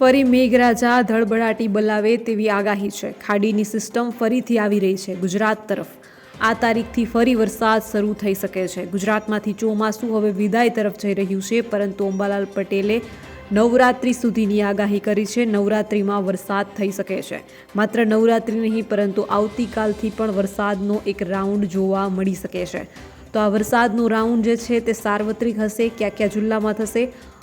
ફરી મેઘરાજા ધડબડાટી બોલાવે તેવી આગાહી છે. ખાડીની સિસ્ટમ ફરીથી આવી રહી છે ગુજરાત તરફ. આ તારીખથી ફરી વરસાદ શરૂ થઈ શકે છે. ગુજરાતમાંથી ચોમાસું હવે વિદાય તરફ જઈ રહ્યું છે, પરંતુ અંબાલાલ પટેલે નવરાત્રિ સુધીની આગાહી કરી છે. નવરાત્રિમાં વરસાદ થઈ શકે છે. માત્ર નવરાત્રિ નહીં, પરંતુ આવતીકાલથી પણ વરસાદનો એક રાઉન્ડ જોવા મળી શકે છે. તો આ વરસાદનો રાઉન્ડ જે છે તે સાર્વત્રિક હશે ક્યાં ક્યાં જિલ્લામાં થશે?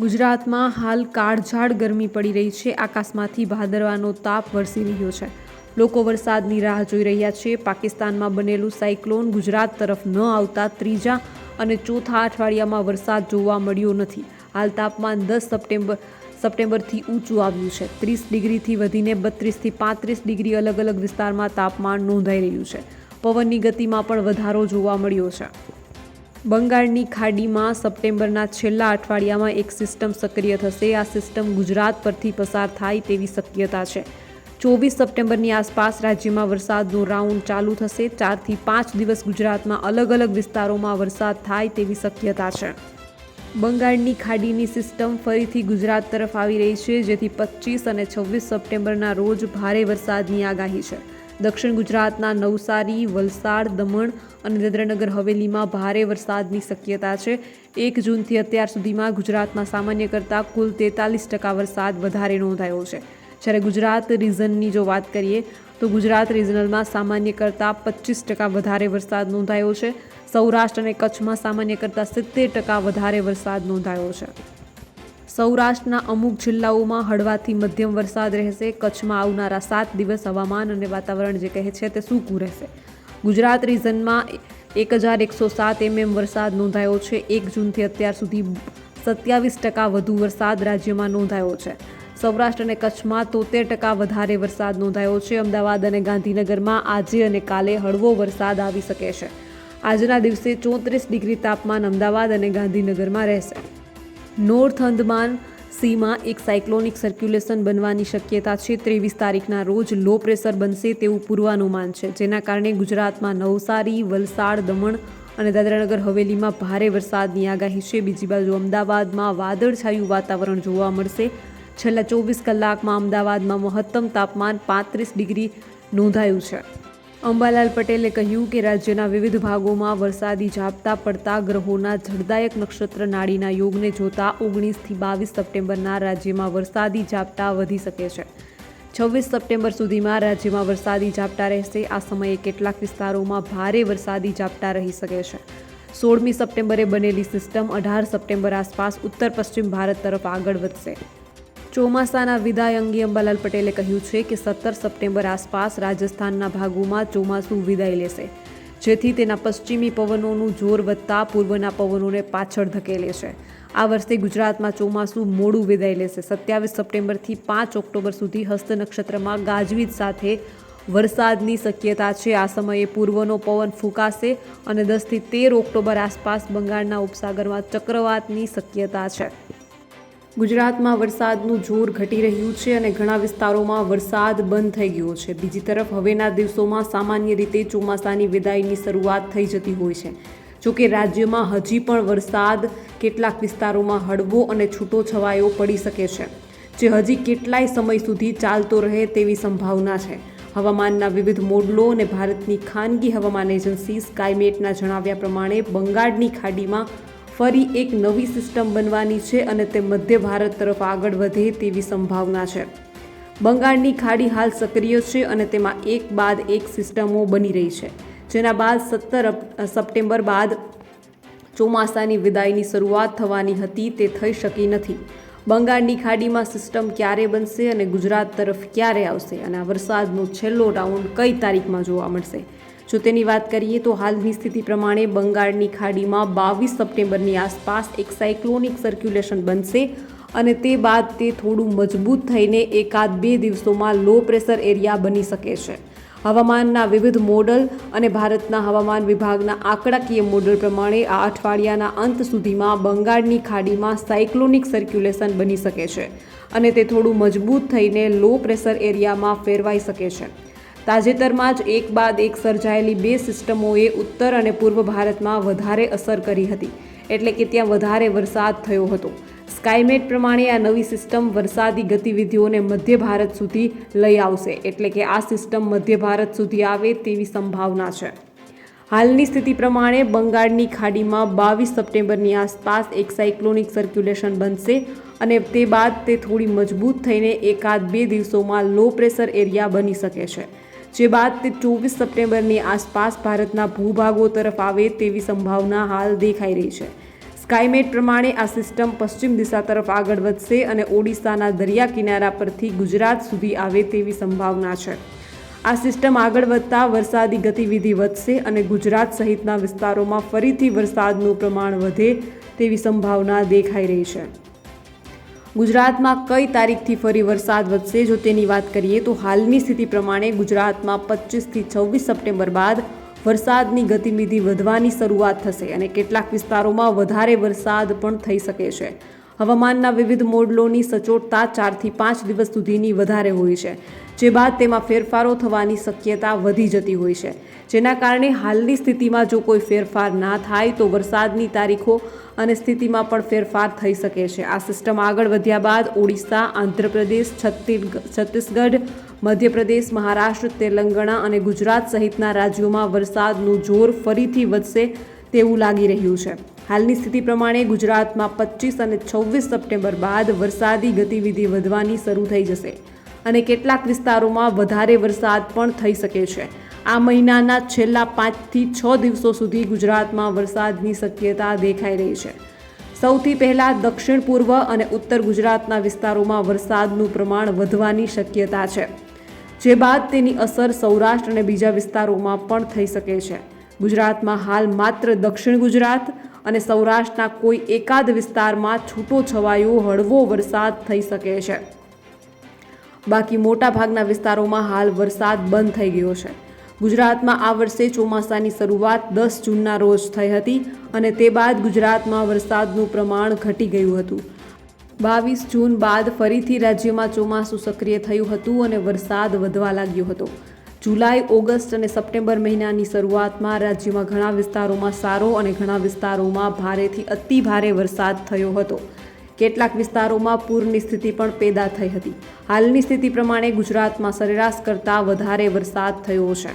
ગુજરાતમાં હાલ કાળઝાળ ગરમી પડી રહી છે. આકાશમાંથી ભાદરવાનો તાપ વરસી રહ્યો છે. લોકો વરસાદની રાહ જોઈ રહ્યા છે. પાકિસ્તાનમાં બનેલું સાયક્લોન ગુજરાત તરફ ન આવતા ત્રીજા અને ચોથા અઠવાડિયામાં વરસાદ જોવા મળ્યો નથી. હાલ તાપમાન દસ સપ્ટેમ્બર, સપ્ટેમ્બરથી ઊંચું આવ્યું છે. ત્રીસ ડિગ્રીથી વધીને બત્રીસથી પાંત્રીસ ડિગ્રી અલગ અલગ વિસ્તારમાં તાપમાન નોંધાઈ રહ્યું છે. પવનની ગતિમાં પણ વધારો જોવા મળ્યો છે. બંગાળની ખાડીમાં સપ્ટેમ્બરના છેલ્લા અઠવાડિયામાં એક સિસ્ટમ સક્રિય થશે. આ સિસ્ટમ ગુજરાત પરથી પસાર થાય તેવી શક્યતા છે. ચોવીસ સપ્ટેમ્બરની આસપાસ રાજ્યમાં વરસાદનો રાઉન્ડ ચાલુ થશે. ચારથી પાંચ દિવસ ગુજરાતમાં અલગ અલગ વિસ્તારોમાં વરસાદ થાય તેવી શક્યતા છે. બંગાળની ખાડીની સિસ્ટમ ફરીથી ગુજરાત તરફ આવી રહી છે, જેથી પચીસ અને છવ્વીસ સપ્ટેમ્બરના રોજ ભારે વરસાદની આગાહી છે. દક્ષિણ ગુજરાતના નવસારી, વલસાડ, દમણ અને દાદરાનગર હવેલીમાં ભારે વરસાદની શક્યતા છે. એક જૂનથી અત્યાર સુધીમાં ગુજરાતમાં સામાન્ય કરતાં કુલ તેતાલીસ ટકા વરસાદ વધારે નોંધાયો છે. જ્યારે ગુજરાત રિઝનની જો વાત કરીએ, તો ગુજરાત રિજનલમાં સામાન્ય કરતાં પચીસ ટકા વધારે વરસાદ નોંધાયો છે. સૌરાષ્ટ્ર અને કચ્છમાં સામાન્ય કરતાં સિત્તેર ટકા વધારે વરસાદ નોંધાયો છે. સૌરાષ્ટ્રના અમુક જિલ્લાઓમાં હળવાથી મધ્યમ વરસાદ રહેશે. કચ્છમાં આવનારા સાત દિવસ હવામાન અને વાતાવરણ જે કહે છે તે સૂકું રહેશે. ગુજરાત રિજનમાં એક હજાર એકસો સાત એમએમ વરસાદ નોંધાયો છે. એક જૂનથી અત્યાર સુધી સત્યાવીસ ટકા વધુ વરસાદ રાજ્યમાં નોંધાયો છે. સૌરાષ્ટ્ર અને કચ્છમાં તોતેર ટકા વધારે વરસાદ નોંધાયો છે. અમદાવાદ અને ગાંધીનગરમાં આજે અને કાલે હળવો વરસાદ આવી શકે છે. આજના દિવસે ચોત્રીસ ડિગ્રી તાપમાન અમદાવાદ અને ગાંધીનગરમાં રહેશે. નોર્થ અંદમાન સીમાં એક સાયક્લોનિક સર્ક્યુલેશન બનવાની શક્યતા છે. ત્રેવીસ તારીખના રોજ લો પ્રેશર બનશે તેવું પૂર્વાનુમાન છે. જેના કારણે ગુજરાતમાં નવસારી, વલસાડ, દમણ અને દાદરાનગર હવેલીમાં ભારે વરસાદની આગાહી છે. બીજી બાજુ અમદાવાદમાં વાદળછાયું વાતાવરણ જોવા મળશે. છેલ્લા ચોવીસ કલાકમાં અમદાવાદમાં મહત્તમ તાપમાન પાંત્રીસ ડિગ્રી નોંધાયું છે. અંબાલાલ પટેલે કહ્યું કે રાજ્યના વિવિધ ભાગોમાં વરસાદી ઝાપટા પડતા ગ્રહોના જળદાયક નક્ષત્ર નાડીના યોગને જોતા ઓગણીસથી બાવીસ સપ્ટેમ્બરના રાજ્યમાં વરસાદી ઝાપટા વધી શકે છે. છવ્વીસ સપ્ટેમ્બર સુધીમાં રાજ્યમાં વરસાદી ઝાપટા રહેશે. આ સમયે કેટલાક વિસ્તારોમાં ભારે વરસાદી ઝાપટા રહી શકે છે. સોળમી સપ્ટેમ્બરે બનેલી સિસ્ટમ અઢાર સપ્ટેમ્બર આસપાસ ઉત્તર પશ્ચિમ ભારત તરફ આગળ વધશે. ચોમાસાના વિદાય અંગે અંબાલાલ પટેલે કહ્યું છે કે સત્તર સપ્ટેમ્બર આસપાસ રાજસ્થાનના ભાગોમાં ચોમાસું વિદાય લેશે, જેથી તેના પશ્ચિમી પવનોનું જોર વધતા પૂર્વના પવનોને પાછળ ધકેલે છે. આ વર્ષે ગુજરાતમાં ચોમાસું મોડું વિદાય લેશે. સત્યાવીસ સપ્ટેમ્બરથી પાંચ ઓક્ટોબર સુધી હસ્ત નક્ષત્રમાં ગાજવીજ સાથે વરસાદની શક્યતા છે. આ સમયે પૂર્વનો પવન ફૂંકાશે અને દસથી તેર ઓક્ટોબર આસપાસ બંગાળના ઉપસાગરમાં ચક્રવાતની શક્યતા છે. ગુજરાતમાં વરસાદનું જોર ઘટી રહ્યું છે અને ઘણા વિસ્તારોમાં વરસાદ બંધ થઈ ગયો છે. બીજી તરફ હવેના દિવસોમાં સામાન્ય રીતે ચોમાસાની વિદાયની શરૂઆત થઈ જતી હોય છે. જોકે રાજ્યમાં હજી પણ વરસાદ કેટલાક વિસ્તારોમાં હળવો અને છૂટો છવાયો પડી શકે છે, જે હજી કેટલાય સમય સુધી ચાલતો રહે તેવી સંભાવના છે. હવામાનના વિવિધ મોડલો અને ભારતની ખાનગી હવામાન એજન્સી સ્કાયમેટના જણાવ્યા પ્રમાણે બંગાળની ખાડીમાં ફરી એક નવી સિસ્ટમ બનવાની છે અને તે મધ્ય ભારત તરફ આગળ વધે તેવી સંભાવના છે. બંગાળની ખાડી હાલ સક્રિય છે અને તેમાં એક બાદ એક સિસ્ટમો બની રહી છે, જેના બાદ સત્તર સપ્ટેમ્બર બાદ ચોમાસાની વિદાયની શરૂઆત થવાની હતી, તે થઈ શકી નથી. બંગાળની ખાડીમાં સિસ્ટમ ક્યારે બનશે અને ગુજરાત તરફ ક્યારે આવશે અને આ વરસાદનો છેલ્લો રાઉન્ડ કઈ તારીખમાં જોવા મળશે? જો તેની વાત કરીએ તો હાલની સ્થિતિ પ્રમાણે બંગાળની ખાડીમાં બાવીસ સપ્ટેમ્બરની આસપાસ એક સાયક્લોનિક સર્ક્યુલેશન બનશે અને તે બાદ તે થોડું મજબૂત થઈને એકાદ બે દિવસોમાં લો પ્રેશર એરિયા બની શકે છે. હવામાનના વિવિધ મોડલ અને ભારતના હવામાન વિભાગના આંકડાકીય મોડલ પ્રમાણે આ અઠવાડિયાના અંત સુધીમાં બંગાળની ખાડીમાં સાયક્લોનિક સર્ક્યુલેશન બની શકે છે અને તે થોડું મજબૂત થઈને લો પ્રેશર એરિયામાં ફેરવાઈ શકે છે. તાજેતરમાં જ એક બાદ એક સર્જાયેલી બે સિસ્ટમોએ ઉત્તર અને પૂર્વ ભારતમાં વધારે અસર કરી હતી. એટલે કે ત્યાં વધારે વરસાદ થયો હતો. સ્કાયમેટ પ્રમાણે આ નવી સિસ્ટમ વરસાદી ગતિવિધિઓને મધ્ય ભારત સુધી લઈ આવશે. એટલે કે આ સિસ્ટમ મધ્ય ભારત સુધી આવે તેવી સંભાવના છે. હાલની સ્થિતિ પ્રમાણે બંગાળની ખાડીમાં બાવીસ સપ્ટેમ્બરની આસપાસ એક સાયક્લોનિક સર્ક્યુલેશન બનશે અને તે બાદ તે થોડી મજબૂત થઈને એકાદ બે દિવસોમાં લો પ્રેશર એરિયા બની શકે છે. જે બાદ તે ચોવીસ સપ્ટેમ્બરની આસપાસ ભારતના ભૂભાગો તરફ આવે તેવી સંભાવના હાલ દેખાઈ રહી છે. સ્કાયમેટ પ્રમાણે આ સિસ્ટમ પશ્ચિમ દિશા તરફ આગળ વધશે અને ઓડિશાના દરિયા કિનારા પરથી ગુજરાત સુધી આવે તેવી સંભાવના છે. આ સિસ્ટમ આગળ વધતા વરસાદી ગતિવિધિ વધશે અને ગુજરાત સહિતના વિસ્તારોમાં ફરીથી વરસાદનું પ્રમાણ વધે તેવી સંભાવના દેખાઈ રહી છે. ગુજરાતમાં કઈ તારીખથી ફરી વરસાદ વધશે? જો તેની વાત કરીએ તો હાલની સ્થિતિ પ્રમાણે ગુજરાતમાં પચીસથી છવ્વીસ સપ્ટેમ્બર બાદ વરસાદની ગતિવિધિ વધવાની શરૂઆત થશે અને કેટલાક વિસ્તારોમાં વધારે વરસાદ પણ થઈ શકે છે. હવામાનના વિવિધ મોડલોની સચોટતા ચારથી પાંચ દિવસ સુધીની વધારે હોય છે, જે બાદ તેમાં ફેરફારો થવાની શક્યતા વધી જતી હોય છે. જેના કારણે હાલની સ્થિતિમાં જો કોઈ ફેરફાર ના થાય તો વરસાદની તારીખો અને સ્થિતિમાં પણ ફેરફાર થઈ શકે છે. આ સિસ્ટમ આગળ વધ્યા બાદ ઓડિશા, આંધ્રપ્રદેશ છત્તીસગ છત્તીસગઢ, મધ્યપ્રદેશ, મહારાષ્ટ્ર, તેલંગાણા અને ગુજરાત સહિતના રાજ્યોમાં વરસાદનું જોર ફરીથી વધશે તેવું લાગી રહ્યું છે. હાલની સ્થિતિ પ્રમાણે ગુજરાતમાં પચીસ અને છવ્વીસ સપ્ટેમ્બર બાદ વરસાદી ગતિવિધિ વધવાની શરૂ થઈ જશે અને કેટલાક વિસ્તારોમાં વધારે વરસાદ પણ થઈ શકે છે. આ મહિનાના છેલ્લા પાંચથી છ દિવસો સુધી ગુજરાતમાં વરસાદની શક્યતા દેખાઈ રહી છે. સૌથી પહેલાં દક્ષિણ પૂર્વ અને ઉત્તર ગુજરાતના વિસ્તારોમાં વરસાદનું પ્રમાણ વધવાની શક્યતા છે. જે બાદ તેની અસર સૌરાષ્ટ્ર અને બીજા વિસ્તારોમાં પણ થઈ શકે છે. ગુજરાતમાં હાલ માત્ર દક્ષિણ ગુજરાત અને સૌરાષ્ટ્રના કોઈ એકાદ વિસ્તારમાં છૂટો છવાયો હળવો વરસાદ થઈ શકે છે. બાકી મોટાભાગના વિસ્તારોમાં હાલ વરસાદ બંધ થઈ ગયો છે. ગુજરાતમાં આ વર્ષે ચોમાસાની શરૂઆત દસ જૂનના રોજ થઈ હતી અને તે બાદ ગુજરાતમાં વરસાદનું પ્રમાણ ઘટી ગયું હતું. બાવીસ જૂન બાદ ફરીથી રાજ્યમાં ચોમાસું સક્રિય થયું હતું અને વરસાદ વધવા લાગ્યો હતો. જુલાઈ, ઓગસ્ટ અને સપ્ટેમ્બર મહિનાની શરૂઆતમાં રાજ્યમાં ઘણા વિસ્તારોમાં સારો અને ઘણા વિસ્તારોમાં ભારેથી અતિ ભારે વરસાદ થયો હતો. કેટલાક વિસ્તારોમાં પૂરની સ્થિતિ પણ પેદા થઈ હતી. હાલની સ્થિતિ પ્રમાણે ગુજરાતમાં સરેરાશ કરતાં વધારે વરસાદ થયો છે.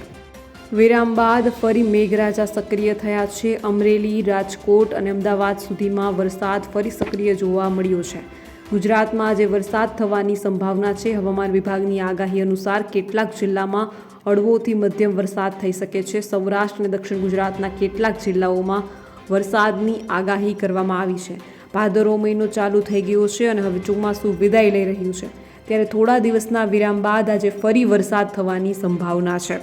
વિરામ બાદ ફરી મેઘરાજા સક્રિય થયા છે. અમરેલી, રાજકોટ અને અમદાવાદ સુધીમાં વરસાદ ફરી સક્રિય જોવા મળ્યો છે. ગુજરાતમાં આજે વરસાદ થવાની સંભાવના છે. હવામાન વિભાગની આગાહી અનુસાર કેટલાક જિલ્લામાં હળવોથી મધ્યમ વરસાદ થઈ શકે છે. સૌરાષ્ટ્ર અને દક્ષિણ ગુજરાતના કેટલાક જિલ્લાઓમાં વરસાદની આગાહી કરવામાં આવી છે. ભાદરો મહિનો ચાલુ થઈ ગયો છે અને હવે ચોમાસું વિદાય લઈ રહ્યું છે. ત્યારે થોડા દિવસના વિરામ બાદ આજે ફરી વરસાદ થવાની સંભાવના છે.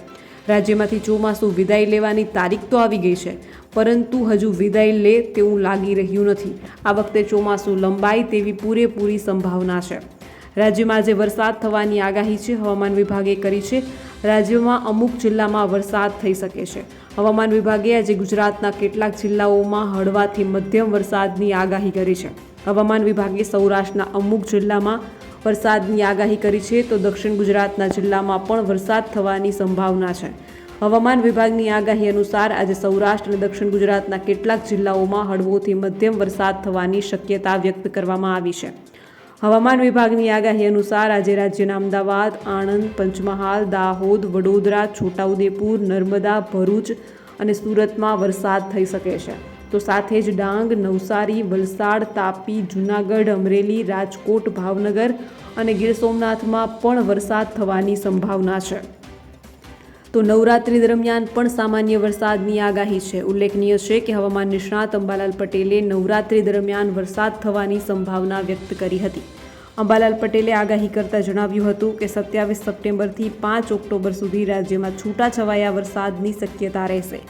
રાજ્યમાંથી ચોમાસું વિદાય લેવાની તારીખ તો આવી ગઈ છે, પરંતુ હજુ વિદાય લે તેવું લાગી રહ્યું નથી. આ વખતે ચોમાસું લંબાય તેવી પૂરેપૂરી સંભાવના છે. રાજ્યમાં આજે વરસાદ થવાની આગાહી છે. હવામાન વિભાગે કરી છે. રાજ્યમાં અમુક જિલ્લામાં વરસાદ થઈ શકે છે. હવામાન વિભાગે આજે ગુજરાતના કેટલાક જિલ્લાઓમાં હળવાથી મધ્યમ વરસાદની આગાહી કરી છે. હવામાન વિભાગે સૌરાષ્ટ્રના અમુક જિલ્લામાં વરસાદની આગાહી કરી છે તો દક્ષિણ ગુજરાતના જિલ્લામાં પણ વરસાદ થવાની સંભાવના છે. હવામાન વિભાગની આગાહી અનુસાર આજે સૌરાષ્ટ્ર અને દક્ષિણ ગુજરાતના કેટલાક જિલ્લાઓમાં હળવોથી મધ્યમ વરસાદ થવાની શક્યતા વ્યક્ત કરવામાં આવી છે. હવામાન વિભાગની આગાહી અનુસાર આજે રાજ્યના અમદાવાદ, આણંદ, પંચમહાલ, દાહોદ, વડોદરા, છોટાઉદેપુર, નર્મદા, ભરૂચ અને સુરતમાં વરસાદ થઈ શકે છે. તો સાથે જ ડાંગ, નવસારી, વલસાડ, તાપી, જૂનાગઢ, અમરેલી, રાજકોટ, ભાવનગર અને ગીર સોમનાથમાં પણ વરસાદ થવાની સંભાવના છે. તો નવરાત્રી દરમિયાન પણ સામાન્ય વરસાદની આગાહી છે. ઉલ્લેખનીય છે કે હવામાન નિષ્ણાત અંબાલાલ પટેલે નવરાત્રી દરમિયાન વરસાદ થવાની સંભાવના વ્યક્ત કરી હતી. અંબાલાલ પટેલે આગાહી કરતાં જણાવ્યું હતું કે સત્યાવીસ સપ્ટેમ્બરથી પાંચ ઓક્ટોબર સુધી રાજ્યમાં છૂટાછવાયા વરસાદની શક્યતા રહેશે.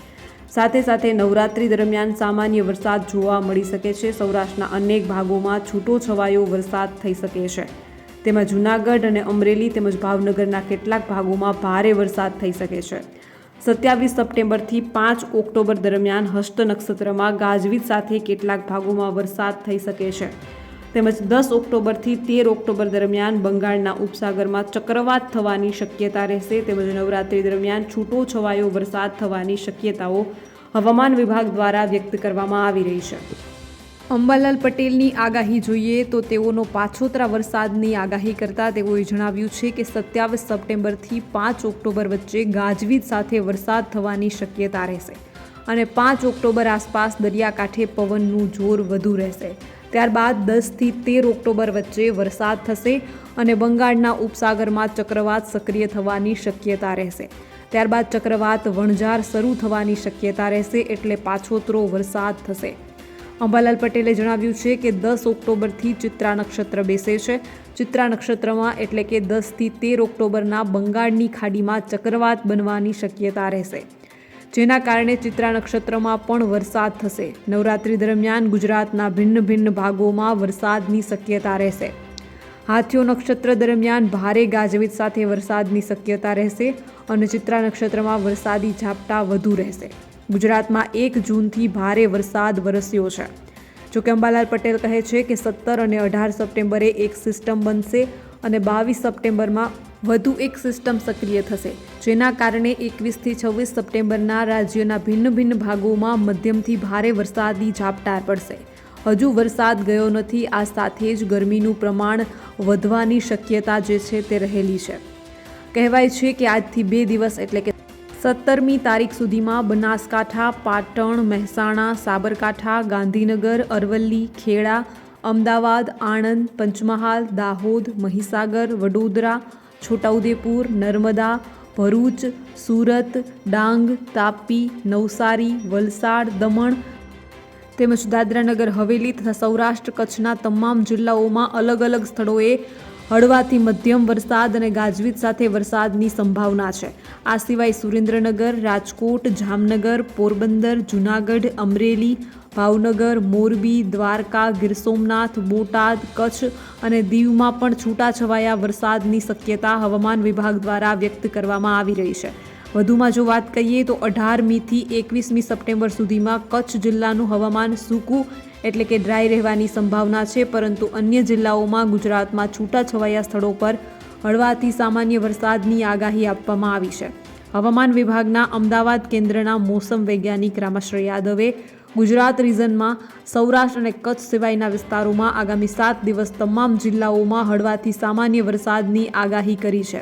સાથે સાથે નવરાત્રી દરમિયાન સામાન્ય વરસાદ જોવા મળી શકે છે. સૌરાષ્ટ્રના અનેક ભાગોમાં છૂટો છવાયો વરસાદ થઈ શકે છે. તેમાં જૂનાગઢ અને અમરેલી તેમજ ભાવનગરના કેટલાક ભાગોમાં ભારે વરસાદ થઈ શકે છે. સત્યાવીસ સપ્ટેમ્બરથી પાંચ ઓક્ટોબર દરમિયાન હસ્ત નક્ષત્રમાં ગાજવીજ સાથે કેટલાક ભાગોમાં વરસાદ થઈ શકે છે. તેમજ દસ ઓક્ટોબરથી તેર ઓક્ટોબર દરમિયાન બંગાળના ઉપસાગરમાં ચક્રવાત થવાની શક્યતા રહેશે. તેમજ નવરાત્રી દરમિયાન છૂટો છવાયો વરસાદ થવાની શક્યતાઓ હવામાન વિભાગ દ્વારા વ્યક્ત કરવામાં આવી રહી છે. અંબાલાલ પટેલની આગાહી જોઈએ તો તેઓનો પાછોતરા વરસાદની આગાહી કરતા તેઓએ જણાવ્યું છે કે સત્યાવીસ સપ્ટેમ્બરથી પાંચ ઓક્ટોબર વચ્ચે ગાજવીજ સાથે વરસાદ થવાની શક્યતા રહેશે અને પાંચ ઓક્ટોબર આસપાસ દરિયાકાંઠે પવનનું જોર વધુ રહેશે. ત્યારબાદ દસથી તેર ઓક્ટોબર વચ્ચે વરસાદ થશે અને બંગાળના ઉપસાગરમાં ચક્રવાત સક્રિય થવાની શક્યતા રહેશે. ત્યારબાદ ચક્રવાત વણઝાર શરૂ થવાની શક્યતા રહેશે એટલે પાછોતરો વરસાદ થશે. અંબાલાલ પટેલે જણાવ્યું છે કે દસ ઓક્ટોબરથી ચિત્રા નક્ષત્ર બેસે છે. ચિત્રા નક્ષત્રમાં એટલે કે દસથી તેર ઓક્ટોબરના બંગાળની ખાડીમાં ચક્રવાત બનવાની શક્યતા રહેશે. જેના કારણે ચિત્રા નક્ષત્રમાં પણ વરસાદ થશે. નવરાત્રી દરમિયાન ગુજરાતના ભિન્ન ભિન્ન ભાગોમાં વરસાદની શક્યતા રહેશે. હાથીઓ નક્ષત્ર દરમિયાન ભારે ગાજવીજ સાથે વરસાદની શક્યતા રહેશે અને ચિત્રા નક્ષત્રમાં વરસાદી ઝાપટા વધુ રહેશે. ગુજરાતમાં એક જૂનથી ભારે વરસાદ વરસ્યો છે. જોકે અંબાલાલ પટેલ કહે છે કે સત્તર અને અઢાર સપ્ટેમ્બરે એક સિસ્ટમ બનશે અને બાવીસ સપ્ટેમ્બરમાં વધુ એક સિસ્ટમ સક્રિય થશે, જેના કારણે એકવીસથી છવ્વીસ સપ્ટેમ્બરના રાજ્યના ભિન્ન ભિન્ન ભાગોમાં મધ્યમથી ભારે વરસાદી ઝાપટાર પડશે. હજુ વરસાદ ગયો નથી, આ સાથે જ ગરમીનું પ્રમાણ વધવાની શક્યતા જે છે તે રહેલી છે. કહેવાય છે કે આજથી બે દિવસ એટલે કે સત્તરમી તારીખ સુધીમાં બનાસકાંઠા, પાટણ, મહેસાણા, સાબરકાંઠા, ગાંધીનગર, અરવલ્લી, ખેડા, અમદાવાદ, આણંદ, પંચમહાલ, દાહોદ, મહીસાગર, વડોદરા, છોટાઉદેપુર, નર્મદા, ભરૂચ, સુરત, ડાંગ, તાપી, નવસારી, વલસાડ, દમણ તેમજ દાદરાનગર, હવેલી તથા સૌરાષ્ટ્ર કચ્છના તમામ જિલ્લાઓમાં અલગ અલગ સ્થળોએ હળવાથી મધ્યમ વરસાદ અને ગાજવીજ સાથે વરસાદની સંભાવના છે. આ સિવાય સુરેન્દ્રનગર, રાજકોટ, જામનગર, પોરબંદર, જૂનાગઢ, અમરેલી, ભાવનગર, મોરબી, દ્વારકા, ગીર સોમનાથ, બોટાદ, કચ્છ અને દીવમાં પણ છૂટાછવાયા વરસાદની શક્યતા હવામાન વિભાગ દ્વારા વ્યક્ત કરવામાં આવી રહી છે. વધુમાં જો વાત કરીએ તો અઢારમીથી એકવીસમી સપ્ટેમ્બર સુધીમાં કચ્છ જિલ્લાનું હવામાન સૂકું એટલે કે ડ્રાય રહેવાની સંભાવના છે, પરંતુ અન્ય જિલ્લાઓમાં ગુજરાતમાં છૂટાછવાયા સ્થળો પર હળવાથી સામાન્ય વરસાદની આગાહી આપવામાં આવી છે. હવામાન વિભાગના અમદાવાદ કેન્દ્રના મોસમ વૈજ્ઞાનિક રામાશ્રય યાદવે ગુજરાત રિજનમાં સૌરાષ્ટ્ર અને કચ્છ સિવાયના વિસ્તારોમાં આગામી સાત દિવસ તમામ જિલ્લાઓમાં હળવાથી સામાન્ય વરસાદની આગાહી કરી છે.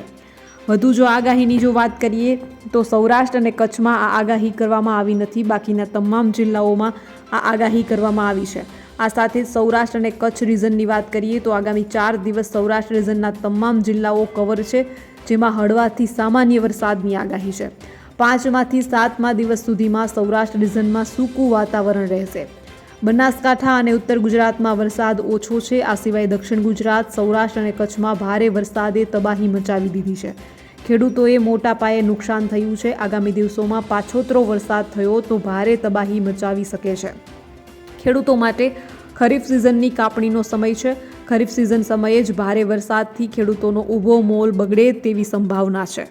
વધુ જો આગાહીની જો વાત કરીએ, તો સૌરાષ્ટ્ર અને કચ્છમાં આ આગાહી કરવામાં આવી નથી. બાકીના તમામ જિલ્લાઓમાં આ આગાહી કરવામાં આવી છે. આ સાથે સૌરાષ્ટ્ર અને કચ્છ રિજનની વાત કરીએ, તો આગામી ચાર દિવસ સૌરાષ્ટ્ર રિજનના તમામ જિલ્લાઓ કવર છે, જેમાં હળવાથી સામાન્ય વરસાદની આગાહી છે. પાંચમાંથી સાતમા દિવસ સુધીમાં સૌરાષ્ટ્ર રિઝનમાં સૂકું વાતાવરણ રહેશે. બનાસકાંઠા અને ઉત્તર ગુજરાતમાં વરસાદ ઓછો છે. આ સિવાય દક્ષિણ ગુજરાત, સૌરાષ્ટ્ર અને કચ્છમાં ભારે વરસાદે તબાહી મચાવી દીધી છે. ખેડૂતોએ મોટા પાયે નુકસાન થયું છે. આગામી દિવસોમાં પાછોતરો વરસાદ થયો તો ભારે તબાહી મચાવી શકે છે. ખેડૂતો માટે ખરીફ સિઝનની કાપણીનો સમય છે. ખરીફ સિઝન સમયે જ ભારે વરસાદથી ખેડૂતોનો ઊભો મોલ બગડે તેવી સંભાવના છે.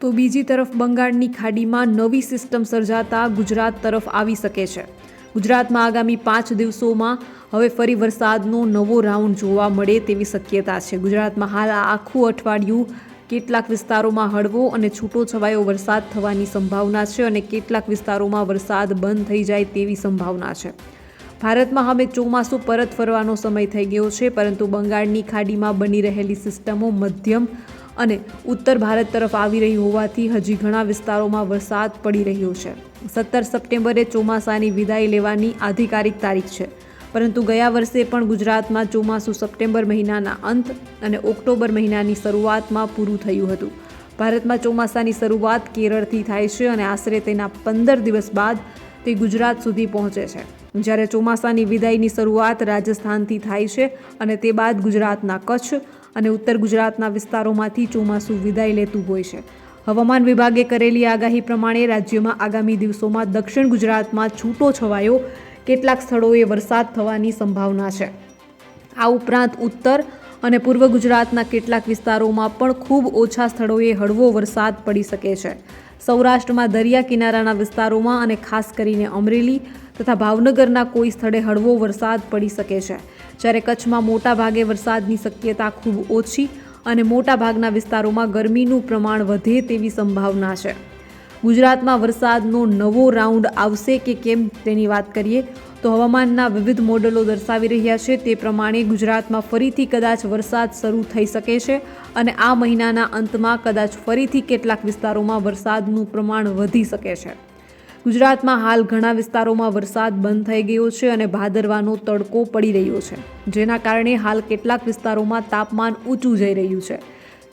તો બીજી તરફ બંગાળની ખાડીમાં નવી સિસ્ટમ સર્જાતા ગુજરાત તરફ આવી શકે છે. ગુજરાતમાં આગામી પાંચ દિવસોમાં હવે ફરી વરસાદનો નવો રાઉન્ડ જોવા મળે તેવી શક્યતા છે. ગુજરાતમાં હાલ આખું અઠવાડિયું કેટલાક વિસ્તારોમાં હળવો અને છૂટો છવાયો વરસાદ થવાની સંભાવના છે અને કેટલાક વિસ્તારોમાં વરસાદ બંધ થઈ જાય તેવી સંભાવના છે. ભારતમાં હવે ચોમાસું પરત ફરવાનો સમય થઈ ગયો છે, પરંતુ બંગાળની ખાડીમાં બની રહેલી સિસ્ટમો મધ્યમ અને ઉત્તર ભારત તરફ આવી રહી હોવાથી હજી ઘણા વિસ્તારોમાં વરસાદ પડી રહ્યો છે. સત્તર સપ્ટેમ્બરે ચોમાસાની વિદાય લેવાની આધિકારિક તારીખ છે. પરંતુ ગયા વર્ષે પણ ગુજરાતમાં ચોમાસું સપ્ટેમ્બર મહિનાના અંત અને ઓક્ટોબર મહિનાની શરૂઆતમાં પૂરું થયું હતું. ભારતમાં ચોમાસાની શરૂઆત કેરળથી થાય છે અને આશરે તેના પંદર દિવસ બાદ તે ગુજરાત સુધી પહોંચે છે. જ્યારે ચોમાસાની વિદાયની શરૂઆત રાજસ્થાનથી થાય છે અને તે બાદ ગુજરાતના કચ્છ અને ઉત્તર ગુજરાતના વિસ્તારોમાંથી ચોમાસું વિદાય લેતું હોય છે. હવામાન વિભાગે કરેલી આગાહી પ્રમાણે રાજ્યમાં આગામી દિવસોમાં દક્ષિણ ગુજરાતમાં છૂટો છવાયો. કેટલાક સ્થળોએ વરસાદ થવાની સંભાવના છે. આ ઉપરાંત ઉત્તર અને પૂર્વ ગુજરાતના કેટલાક વિસ્તારોમાં પણ ખૂબ ઓછા સ્થળોએ હળવો વરસાદ પડી શકે છે. સૌરાષ્ટ્રમાં દરિયા કિનારાના વિસ્તારોમાં અને ખાસ કરીને અમરેલી તથા ભાવનગરના કોઈ સ્થળે હળવો વરસાદ પડી શકે છે. જ્યારે કચ્છમાં મોટાભાગે વરસાદની શક્યતા ખૂબ ઓછી અને મોટાભાગના વિસ્તારોમાં ગરમીનું પ્રમાણ વધે તેવી સંભાવના છે. ગુજરાતમાં વરસાદનો નવો રાઉન્ડ આવશે કે કેમ તેની વાત કરીએ, તો હવામાનના વિવિધ મોડલો દર્શાવી રહ્યા છે. તે પ્રમાણે ગુજરાતમાં ફરીથી કદાચ વરસાદ શરૂ થઈ શકે છે અને આ મહિનાના અંતમાં કદાચ ફરીથી કેટલાક વિસ્તારોમાં વરસાદનું પ્રમાણ વધી શકે છે. ગુજરાતમાં હાલ ઘણા વિસ્તારોમાં વરસાદ બંધ થઈ ગયો છે અને ભાદરવાનો તડકો પડી રહ્યો છે. જેના કારણે હાલ કેટલાક વિસ્તારોમાં તાપમાન ઊંચું જઈ રહ્યું છે.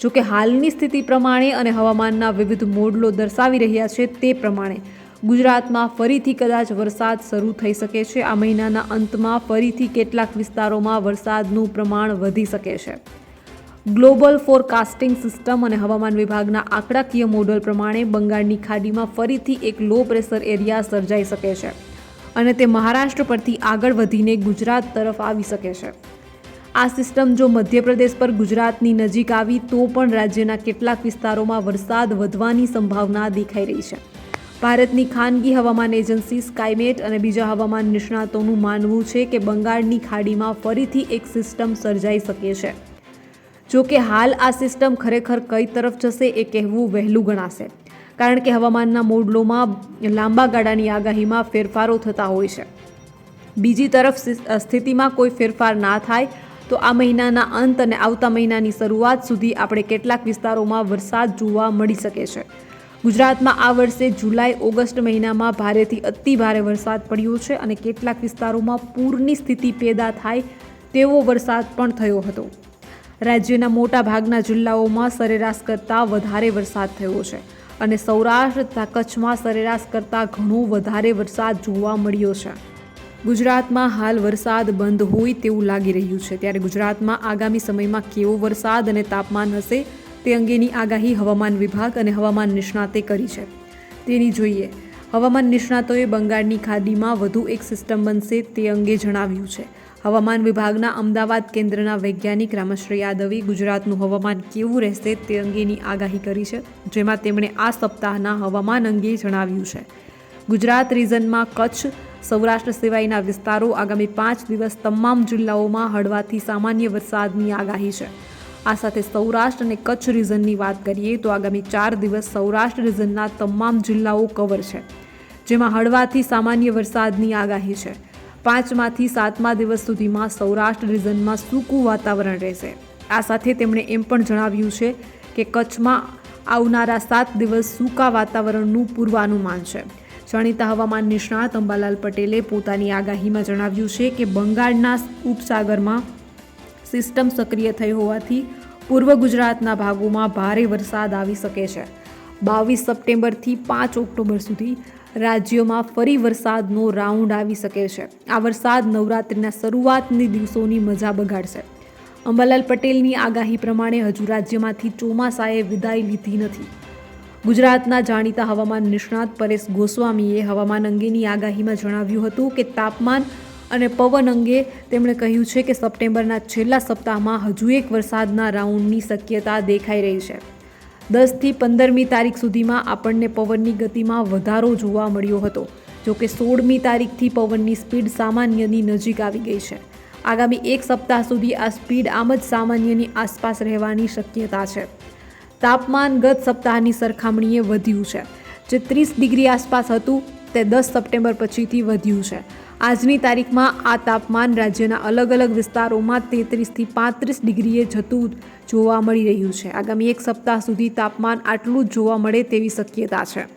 જોકે હાલની સ્થિતિ પ્રમાણે અને હવામાનના વિવિધ મોડલો દર્શાવી રહ્યા છે તે પ્રમાણે, ગુજરાતમાં ફરીથી કદાચ વરસાદ શરૂ થઈ શકે છે. આ મહિનાના અંતમાં ફરીથી કેટલાક વિસ્તારોમાં વરસાદનું પ્રમાણ વધી શકે છે. ગ્લોબલ ફોરકાસ્ટિંગ સિસ્ટમ અને હવામાન વિભાગના આંકડાકીય મોડલ પ્રમાણે બંગાળની ખાડીમાં ફરીથી એક લો પ્રેશર એરિયા સર્જાઈ શકે છે અને તે મહારાષ્ટ્ર પરથી આગળ વધીને ગુજરાત તરફ આવી શકે છે. આ સિસ્ટમ જો મધ્યપ્રદેશ પર ગુજરાતની નજીક આવી, તો પણ રાજ્યના કેટલાક વિસ્તારોમાં વરસાદ વધવાની સંભાવના દેખાઈ રહી છે. ભારતની ખાનગી હવામાન એજન્સી સ્કાયમેટ અને બીજા હવામાન નિષ્ણાતોનું માનવું છે કે બંગાળની ખાડીમાં ફરીથી એક સિસ્ટમ સર્જાઈ શકે છે. જો કે હાલ આ સિસ્ટમ ખરેખર કઈ તરફ જશે એ કહેવું વહેલું ગણાશે. કારણ કે હવામાનના મોડલોમાં લાંબા ગાળાની આગાહીમાં ફેરફારો થતા હોય છે. બીજી તરફ સ્થિતિમાં કોઈ ફેરફાર ના થાય, તો આ મહિનાના અંત અને આવતા મહિનાની શરૂઆત સુધી આપણે કેટલાક વિસ્તારોમાં વરસાદ જોવા મળી શકે છે. ગુજરાતમાં આ વર્ષે જુલાઈ, ઓગસ્ટ મહિનામાં ભારેથી અતિ ભારે વરસાદ પડ્યો છે અને કેટલાક વિસ્તારોમાં પૂરની સ્થિતિ પેદા થાય તેવો વરસાદ પણ થયો હતો. રાજ્યના મોટા ભાગના જિલ્લાઓમાં સરેરાશ કરતાં વધારે વરસાદ થયો છે અને સૌરાષ્ટ્ર તથા કચ્છમાં સરેરાશ કરતાં ઘણો વધારે વરસાદ જોવા મળ્યો છે. ગુજરાતમાં હાલ વરસાદ બંધ હોય તેવું લાગી રહ્યું છે. ત્યારે ગુજરાતમાં આગામી સમયમાં કેવો વરસાદ અને તાપમાન હશે તે અંગેની આગાહી હવામાન વિભાગ અને હવામાન નિષ્ણાતે કરી છે. તેની જોઈએ, હવામાન નિષ્ણાતોએ બંગાળની ખાડીમાં વધુ એક સિસ્ટમ બનશે તે અંગે જણાવ્યું છે. હવામાન વિભાગના અમદાવાદ કેન્દ્રના વૈજ્ઞાનિક રામશ્રી યાદવે ગુજરાતનું હવામાન કેવું રહેશે તે અંગેની આગાહી કરી છે, જેમાં તેમણે આ સપ્તાહના હવામાન અંગે જણાવ્યું છે. ગુજરાત રિજનમાં કચ્છ, સૌરાષ્ટ્ર સિવાયના વિસ્તારો આગામી પાંચ દિવસ તમામ જિલ્લાઓમાં હળવાથી સામાન્ય વરસાદની આગાહી છે. આ સાથે સૌરાષ્ટ્ર અને કચ્છ રિજનની વાત કરીએ તો આગામી ચાર દિવસ સૌરાષ્ટ્ર રિજનના તમામ જિલ્લાઓ કવર છે, જેમાં હળવાથી સામાન્ય વરસાદની આગાહી છે. પાંચમાંથી સાતમા દિવસ સુધીમાં સૌરાષ્ટ્ર રિઝનમાં સૂકું વાતાવરણ રહેશે. આ સાથે તેમણે એમ પણ જણાવ્યું છે કે કચ્છમાં આવનારા સાત દિવસ સૂકા વાતાવરણનું પૂર્વાનુમાન છે. જાણીતા હવામાન નિષ્ણાત અંબાલાલ પટેલે પોતાની આગાહીમાં જણાવ્યું છે કે બંગાળના ઉપસાગરમાં સિસ્ટમ સક્રિય થઈ હોવાથી પૂર્વ ગુજરાતના ભાગોમાં ભારે વરસાદ આવી શકે છે. બાવીસ સપ્ટેમ્બરથી પાંચ ઓક્ટોબર સુધી રાજ્યમાં ફરી વરસાદનો રાઉન્ડ આવી શકે છે. આ વરસાદ નવરાત્રિના શરૂઆતની દિવસોની મજા બગાડશે. અંબાલાલ પટેલની આગાહી પ્રમાણે હજુ રાજ્યમાંથી ચોમાસાએ વિદાય લીધી નથી. ગુજરાતના જાણીતા હવામાન નિષ્ણાત પરેશ ગોસ્વામીએ હવામાન અંગેની આગાહીમાં જણાવ્યું હતું કે તાપમાન અને પવન અંગે તેમણે કહ્યું છે કે સપ્ટેમ્બરના છેલ્લા સપ્તાહમાં હજુ એક વરસાદના રાઉન્ડની શક્યતા દેખાઈ રહી છે. દસથી પંદરમી તારીખ સુધીમાં આપણને પવનની ગતિમાં વધારો જોવા મળ્યો હતો જોકે સોળમી તારીખથી પવનની સ્પીડ સામાન્યની નજીક આવી ગઈ છે. આગામી એક સપ્તાહ સુધી આ સ્પીડ આમ જ સામાન્યની આસપાસ રહેવાની શક્યતા છે. તાપમાન ગત સપ્તાહની સરખામણીએ વધ્યું છે, જે ત્રીસ ડિગ્રી આસપાસ હતું તે દસ સપ્ટેમ્બર પછીથી વધ્યું છે. આજની તારીખમાં આ તાપમાન રાજ્યના અલગ અલગ વિસ્તારોમાં તેત્રીસથી પાંત્રીસ ડિગ્રીએ જતું જોવા મળી રહ્યું છે. આગામી એક સપ્તાહ સુધી તાપમાન આટલું જ જોવા મળે તેવી શક્યતા છે.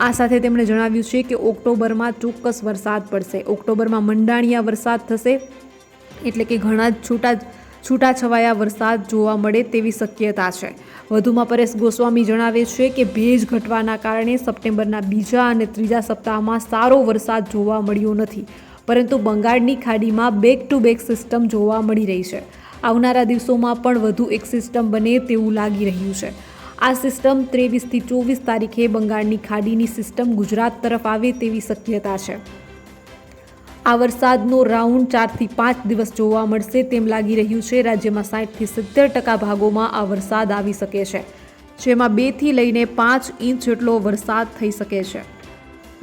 આ સાથે તેમણે જણાવ્યું છે કે ઓક્ટોબરમાં ચોક્કસ વરસાદ પડશે. ઓક્ટોબરમાં મંડાણિયા વરસાદ થશે એટલે કે ઘણા જ છૂટા છૂટાછવાયા વરસાદ જોવા મળે તેવી શક્યતા છે. વધુમાં પરેશ ગોસ્વામી જણાવે છે કે ભેજ ઘટવાના કારણે સપ્ટેમ્બરના બીજા અને ત્રીજા સપ્તાહમાં સારો વરસાદ જોવા મળ્યો નથી. પરંતુ બંગાળની ખાડીમાં બેક ટુ બેક સિસ્ટમ જોવા મળી રહી છે. આવનારા દિવસોમાં પણ વધુ એક સિસ્ટમ બને તેવું લાગી રહ્યું છે. આ સિસ્ટમ ત્રેવીસથી ચોવીસ તારીખે બંગાળની ખાડીની સિસ્ટમ ગુજરાત તરફ આવે તેવી શક્યતા છે. આ વરસાદનો રાઉન્ડ ચારથી પાંચ દિવસ જોવા મળશે તેમ લાગી રહ્યું છે. રાજ્યમાં સાઠથી સિત્તેર ટકા ભાગોમાં આ વરસાદ આવી શકે છે, જેમાં બેથી લઈને પાંચ ઇંચ જેટલો વરસાદ થઈ શકે છે.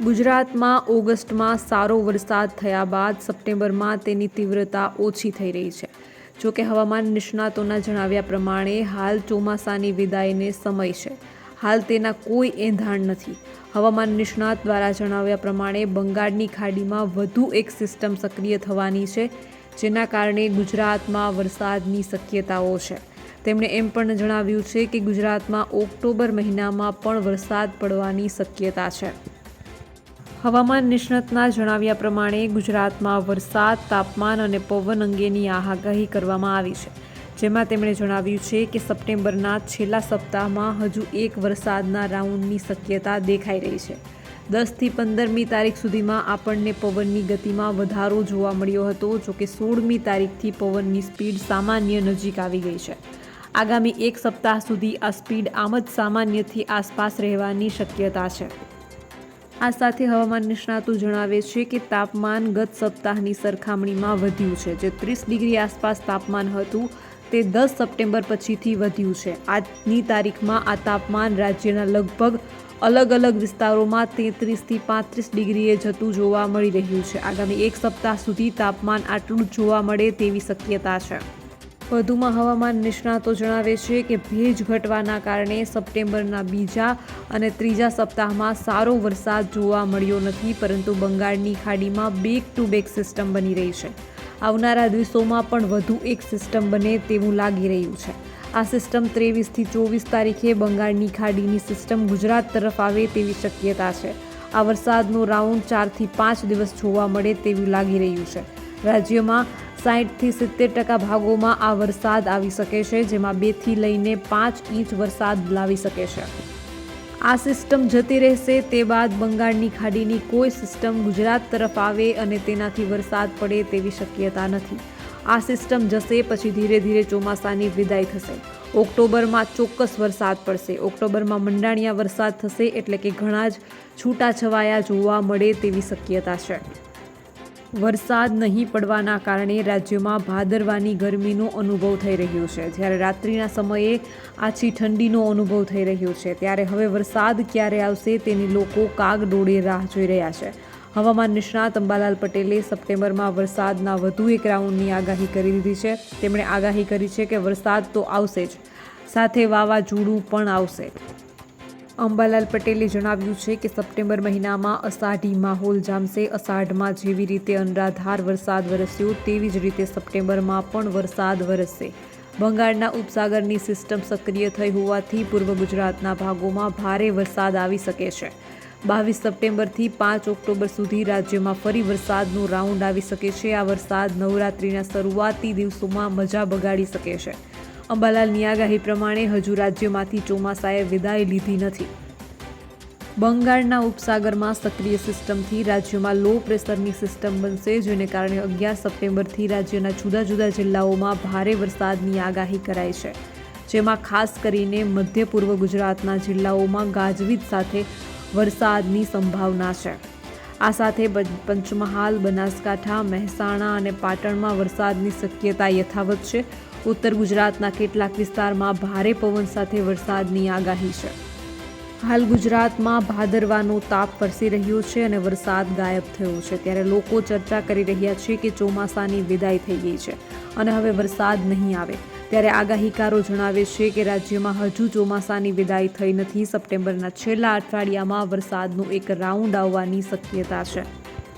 ગુજરાતમાં ઓગસ્ટમાં સારો વરસાદ થયા બાદ સપ્ટેમ્બરમાં તેની તીવ્રતા ઓછી થઈ રહી છે. જો કે હવામાન નિષ્ણાતોના જણાવ્યા પ્રમાણે, હાલ ચોમાસાની વિદાયને સમય છે. હાલ તેના કોઈ એંધાણ નથી. હવામાન નિષ્ણાત દ્વારા જણાવ્યા પ્રમાણે બંગાળની ખાડીમાં વધુ એક સિસ્ટમ સક્રિય થવાની છે, જેના કારણે ગુજરાતમાં વરસાદની શક્યતાઓ છે. તેમણે એમ પણ જણાવ્યું છે કે ગુજરાતમાં ઓક્ટોબર મહિનામાં પણ વરસાદ પડવાની શક્યતા છે. હવામાન નિષ્ણાતના જણાવ્યા પ્રમાણે ગુજરાતમાં વરસાદ, તાપમાન અને પવન અંગેની આગાહી કરવામાં આવી છે. જેમાં તેમણે જણાવ્યું છે કે સપ્ટેમ્બરના છેલ્લા સપ્તાહમાં હજુ એક વરસાદના રાઉન્ડની શક્યતા દેખાઈ રહી છે. દસથી પંદરમી તારીખ સુધીમાં આપણને પવનની ગતિમાં વધારો જોવા મળ્યો હતો, જોકે સોળમી તારીખથી પવનની સ્પીડ સામાન્ય નજીક આવી ગઈ છે. આગામી એક સપ્તાહ સુધી આ સ્પીડ આમ જ સામાન્યથી આસપાસ રહેવાની શક્યતા છે. આ સાથે હવામાન નિષ્ણાતો જણાવે છે કે તાપમાન ગત સપ્તાહની સરખામણીમાં વધ્યું છે, જે ત્રીસ ડિગ્રી આસપાસ તાપમાન હતું તે દસ સપ્ટેમ્બર પછીથી વધ્યું છે. આજની તારીખમાં આ તાપમાન રાજ્યના લગભગ અલગ અલગ વિસ્તારોમાં તેત્રીસથી પાંત્રીસ ડિગ્રીએ જતું જોવા મળી રહ્યું છે. આગામી એક સપ્તાહ સુધી તાપમાન આટલું જ જોવા મળે તેવી શક્યતા છે. વધુમાં હવામાન નિષ્ણાતો જણાવે છે કે ભેજ ઘટવાના કારણે સપ્ટેમ્બરના બીજા અને ત્રીજા સપ્તાહમાં સારો વરસાદ જોવા મળ્યો નથી, પરંતુ બંગાળની ખાડીમાં બેક ટુ બેક સિસ્ટમ બની રહી છે. આવનારા દિવસોમાં પણ વધુ એક સિસ્ટમ બને તેવું લાગી રહ્યું છે. આ સિસ્ટમ ત્રેવીસથી ચોવીસ તારીખે બંગાળની ખાડીની સિસ્ટમ ગુજરાત તરફ આવે તેવી શક્યતા છે. આ વરસાદનો રાઉન્ડ ચારથી પાંચ દિવસ જોવા મળે તેવું લાગી રહ્યું છે. રાજ્યમાં સાઠથી સિત્તેર ટકા ભાગોમાં આ વરસાદ આવી શકે છે, જેમાં બેથી લઈને પાંચ ઇંચ વરસાદ લાવી શકે છે. આ સિસ્ટમ જતી રહેશે તે બાદ બંગાળની ખાડીની કોઈ સિસ્ટમ ગુજરાત તરફ આવે અને તેનાથી વરસાદ પડે તેવી શક્યતા નથી. આ સિસ્ટમ જશે પછી ધીરે ધીરે ચોમાસાની વિદાય થશે. ઓક્ટોબરમાં ચોક્કસ વરસાદ પડશે. ઓક્ટોબરમાં મંડાણિયા વરસાદ થશે એટલે કે ઘણા જ છૂટાછવાયા જોવા મળે તેવી શક્યતા છે. વરસાદ નહીં પડવાના કારણે રાજ્યમાં ભાદરવાની ગરમીનો અનુભવ થઈ રહ્યો છે. જ્યારે રાત્રિના સમયે આછી ઠંડીનો અનુભવ થઈ રહ્યો છે. ત્યારે હવે વરસાદ ક્યારે આવશે તેની લોકો કાગ ડોળે રાહ જોઈ રહ્યા છે. હવામાન નિષ્ણાત અંબાલાલ પટેલે સપ્ટેમ્બરમાં વરસાદના વધુ એક રાઉન્ડની આગાહી કરી દીધી છે. તેમણે આગાહી કરી છે કે વરસાદ તો આવશે જ. સાથે વાવાઝોડું પણ આવશે. અંબાલાલ પટેલે જણાવ્યું છે કે સપ્ટેમ્બર મહિનામાં અષાઢી માહોલ જામશે. અષાઢમાં જેવી રીતે અનરાધાર વરસાદ વરસ્યો, તેવી જ રીતે સપ્ટેમ્બરમાં પણ વરસાદ વરસશે. બંગાળના ઉપસાગરની સિસ્ટમ સક્રિય થઈ હોવાથી પૂર્વ ગુજરાતના ભાગોમાં ભારે વરસાદ આવી શકે છે. બાવીસ સપ્ટેમ્બરથી પાંચ ઓક્ટોબર સુધી રાજ્યમાં ફરી વરસાદનો રાઉન્ડ આવી શકે છે. આ વરસાદ નવરાત્રિના શરૂઆતી દિવસોમાં મજા બગાડી શકે છે. અંબાલાલની આગાહી પ્રમાણે હજુ રાજ્યમાંથી ચોમાસાએ વિદાય લીધી નથી. બંગાળના ઉપસાગરમાં સક્રિય સિસ્ટમથી રાજ્યમાં લો પ્રેશરની સિસ્ટમ બનશે, જેને કારણે અગિયાર સપ્ટેમ્બરથી રાજ્યના જુદા જુદા જિલ્લાઓમાં ભારે વરસાદની આગાહી કરાઈ છે. જેમાં ખાસ કરીને મધ્ય પૂર્વ ગુજરાતના જિલ્લાઓમાં ગાજવીજ સાથે વરસાદની સંભાવના છે. આ સાથે પંચમહાલ, બનાસકાંઠા, મહેસાણા અને પાટણમાં વરસાદની શક્યતા યથાવત છે. ઉત્તર ગુજરાતના કેટલાક વિસ્તારમાં ભારે પવન સાથે વરસાદની આગાહી છે. હાલ ગુજરાતમાં ભાદરવાનો તાપ વરસી રહ્યો છે અને વરસાદ ગાયબ થયો છે. ત્યારે લોકો ચર્ચા કરી રહ્યા છે કે ચોમાસાની વિદાય થઈ ગઈ છે અને હવે વરસાદ નહીં આવે. ત્યારે આગાહીકારો જણાવે છે કે રાજ્યમાં હજુ ચોમાસાની વિદાય થઈ નથી. સપ્ટેમ્બરના છેલ્લા અઠવાડિયામાં વરસાદનો એક રાઉન્ડ આવવાની શક્યતા છે.